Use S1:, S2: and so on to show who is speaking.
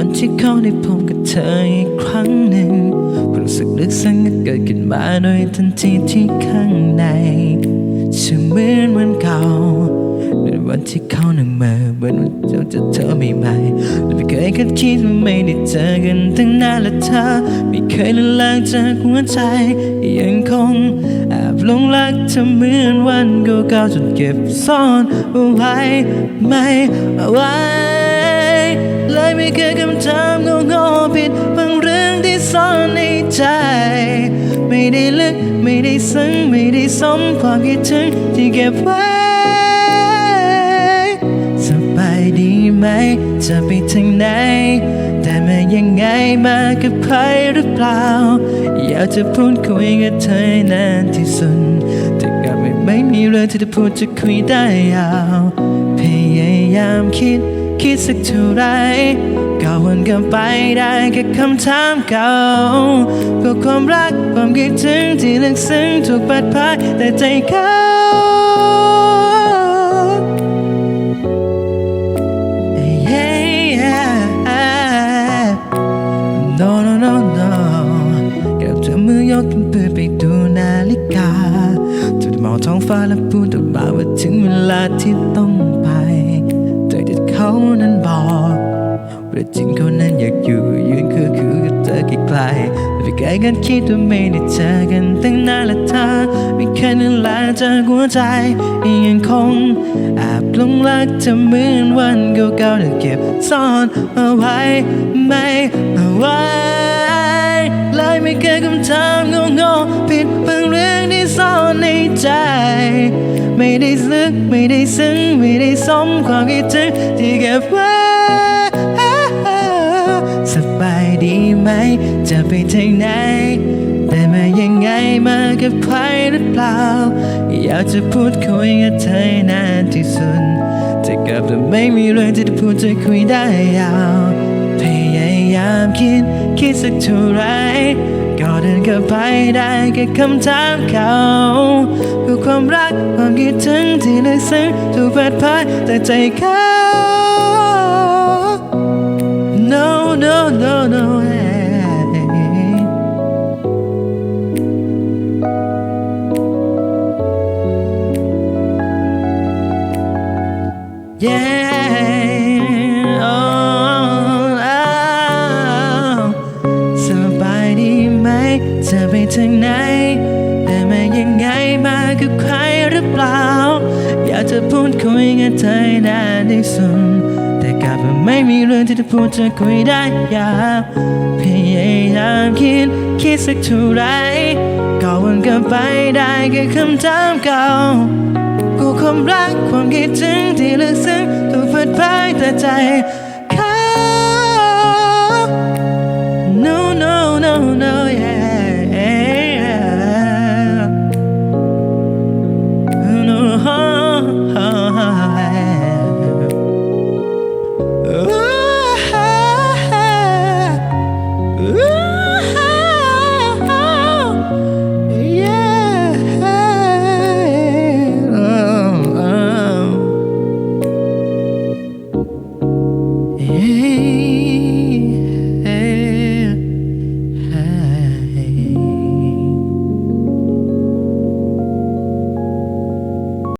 S1: ันที่เขาได้พบกับเธออีกครั้งหนึ่งความรู้สึกลึกซึ้งก็เกิดขึ้นมาโดยทันทีที่ข้างในฉันเหมือนวันเก่าในวันที่เขาหนังมาเหมือนวันเจอเจอเธอใหม่ๆและไม่เคยคาดคิดว่าไม่ได้เจอกันตั้งนานและเธอไม่เคยละลางจากหัวใจยังคงแอบหลงรักเธอเหมือนวันเก่าๆจนเก็บซ่อนเอาไว้ไม่เอาไว้ คยคำถามงงๆผิดบางเรื่องที่ซ่อนในใจ ไม่ได้ลึกไม่ได้ซึ้งไม่ได้สมความคิดถึงที่เก็บไว้สบายดีไหม จะไปถึงไหน แต่มายังไงมากับใครหรือเปล่า อยากจะพูดคุยกับเธอนานที่สุดแต่กลับไม่ไม่มีเรื่องที่จะพูดจะคุยได้ยาวพยายามคิด คิดสักเท่าไรก็วนกลันไปได้แค่คำถามเก่าก็ความรักความคิดถึงที่ลึกซึ้งถูกปัดพายแต่ใจเขา Yeah, no no no no แกับเธอมือยกขึ้นเพื่อไปดูนาฬิกาเธอได้มองท้องฟ้าและพูดออกมาว่าถึงเวลาที่ต้องไป เขานั้นบอกว่าจริงเขานั้นอยากอยู่ยืนคือคือกับเธอไกลๆแต่ไม่เคยกันคิดว่าไม่ได้เจอกันตั้งนานและเธอไม่เคยนั้นลาจากหัวใจยังคงแอบลงรักเธอเหมือนวันเก่าๆที่เก็บซ่อนเอาไว้ไม่เอาไว้เลยไม่เคยคำถามงงๆผิดบางเรื่องที่ซ่อนในใจ ไม่ได้ซึกไม่ได้ซึ้งไม่ได้สมความคิดถึงที่เก็บไว้สบายดีไหม จะไปทางไหน แต่มายังไงมากับใครหรือเปล่า อยากจะพูดคุยกับเธอให้นานที่สุดแต่กลับจะไม่มีเรื่องที่จะพูดจะคุยได้ยาวพยายามคิดคิดสักเท่าไร เดินกลับไปได้แค่คำถามเขาคือความรักความคิดถึงที่ลึกซึ้งถูกเปิดเผยแต่ใจเขา No no no no hey. Yeah จะไปถึงไหนแต่มายังไงมากับใครหรือเปล่า อยากจะพูดคุยกับเธอให้นานที่สุดแต่กลับไม่มีเรื่องที่จะพูดจะคุยได้ยาวพยายามคิดคิดสักเท่าไรก็วนกลับไปได้แค่คำถามเก่ากูความรักความคิดถึงที่ลึกซึ้งถูกเปิดเผยแต่ใจ